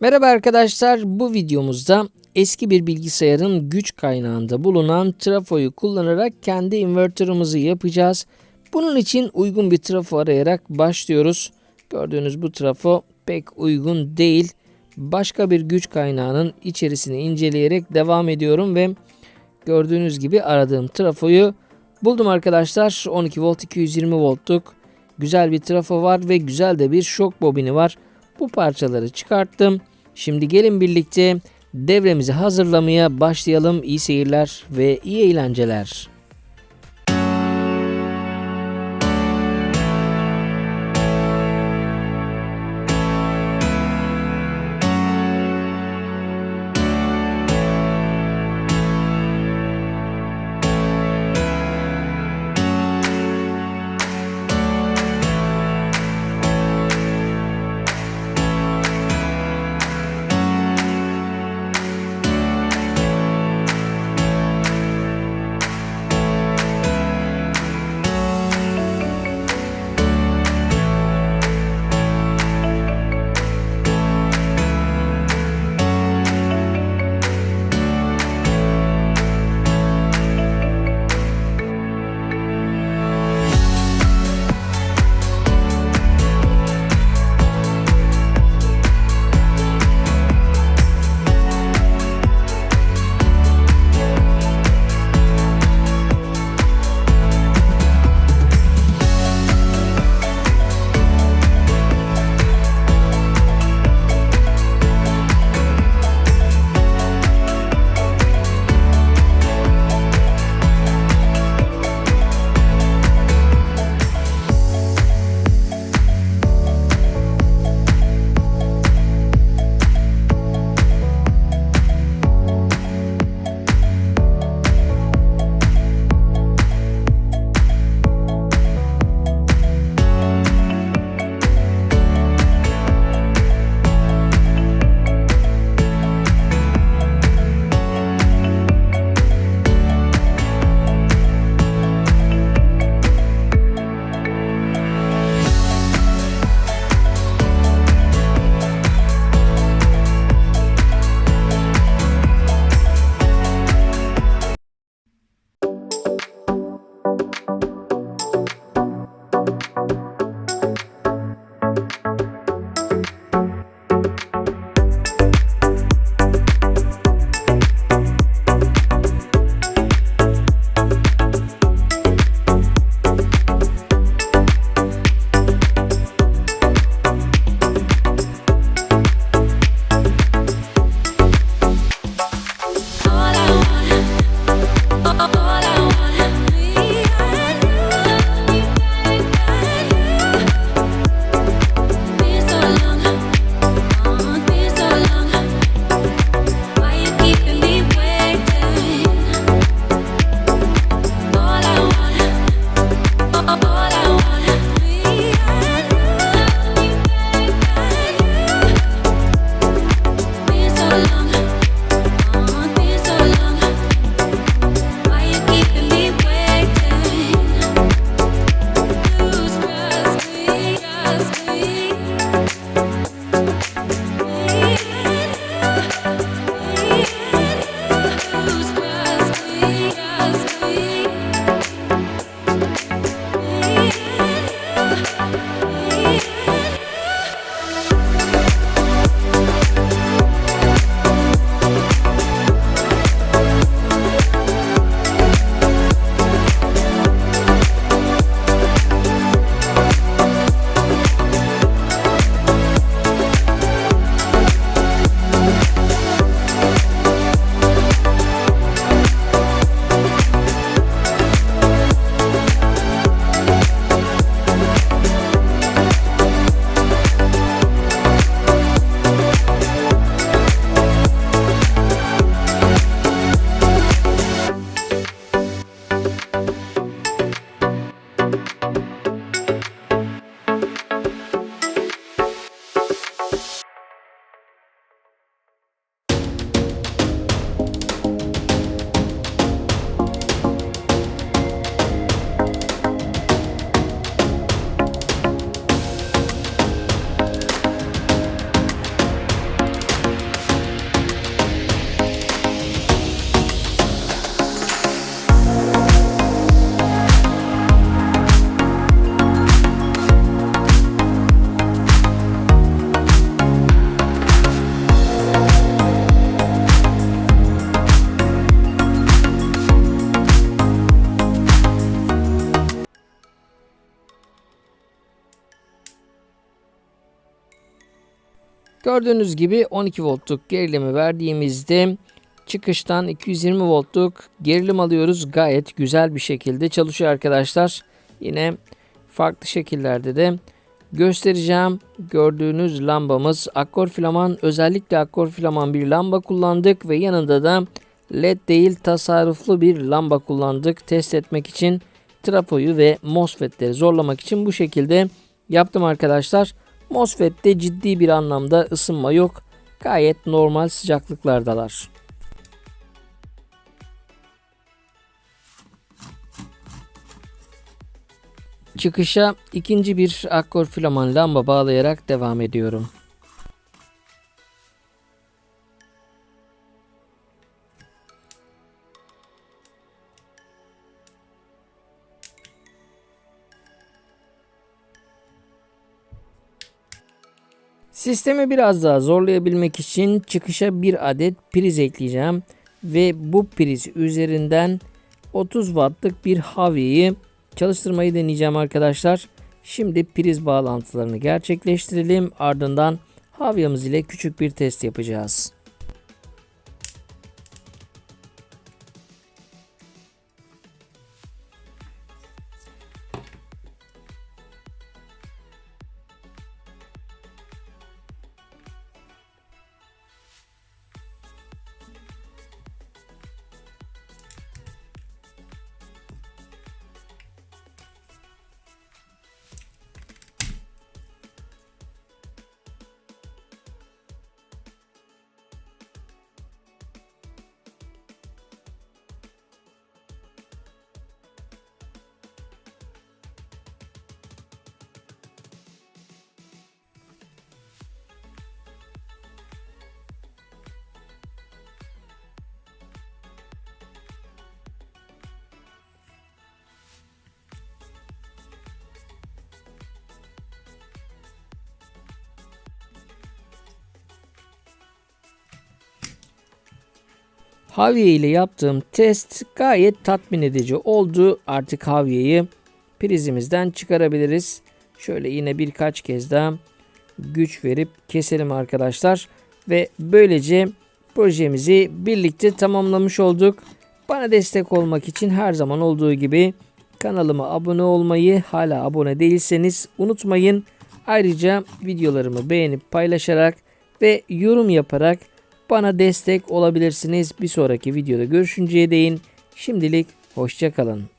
Merhaba arkadaşlar, bu videomuzda eski bir bilgisayarın güç kaynağında bulunan trafoyu kullanarak kendi inverterımızı yapacağız. Bunun için uygun bir trafo arayarak başlıyoruz. Gördüğünüz bu trafo pek uygun değil. Başka bir güç kaynağının içerisini inceleyerek devam ediyorum ve gördüğünüz gibi aradığım trafoyu buldum arkadaşlar. 12 volt 220 voltluk güzel bir trafo var ve güzel de bir şok bobini var. Bu parçaları çıkarttım. Şimdi gelin birlikte devremizi hazırlamaya başlayalım. İyi seyirler ve iyi eğlenceler. Gördüğünüz gibi 12 voltluk gerilimi verdiğimizde çıkıştan 220 voltluk gerilim alıyoruz. Gayet güzel bir şekilde çalışıyor arkadaşlar. Yine farklı şekillerde de göstereceğim. Gördüğünüz lambamız akkor filaman özellikle akkor filaman bir lamba kullandık ve yanında da led değil tasarruflu bir lamba kullandık test etmek için trafoyu ve MOSFET'leri zorlamak için bu şekilde yaptım arkadaşlar. MOSFET'te ciddi bir anlamda ısınma yok. Gayet normal sıcaklıklardalar. Çıkışa ikinci bir akkor filaman lamba bağlayarak devam ediyorum. Sistemi biraz daha zorlayabilmek için çıkışa bir adet priz ekleyeceğim ve bu priz üzerinden 30 wattlık bir havyeyi çalıştırmayı deneyeceğim arkadaşlar. Şimdi priz bağlantılarını gerçekleştirelim. Ardından havyamız ile küçük bir test yapacağız. Havye ile yaptığım test gayet tatmin edici oldu. Artık havyeyi prizimizden çıkarabiliriz. Şöyle yine birkaç kez daha güç verip keselim arkadaşlar. Ve böylece projemizi birlikte tamamlamış olduk. Bana destek olmak için her zaman olduğu gibi kanalıma abone olmayı hala abone değilseniz unutmayın. Ayrıca videolarımı beğenip paylaşarak ve yorum yaparak bana destek olabilirsiniz. Bir sonraki videoda görüşünceye değin. Şimdilik hoşçakalın.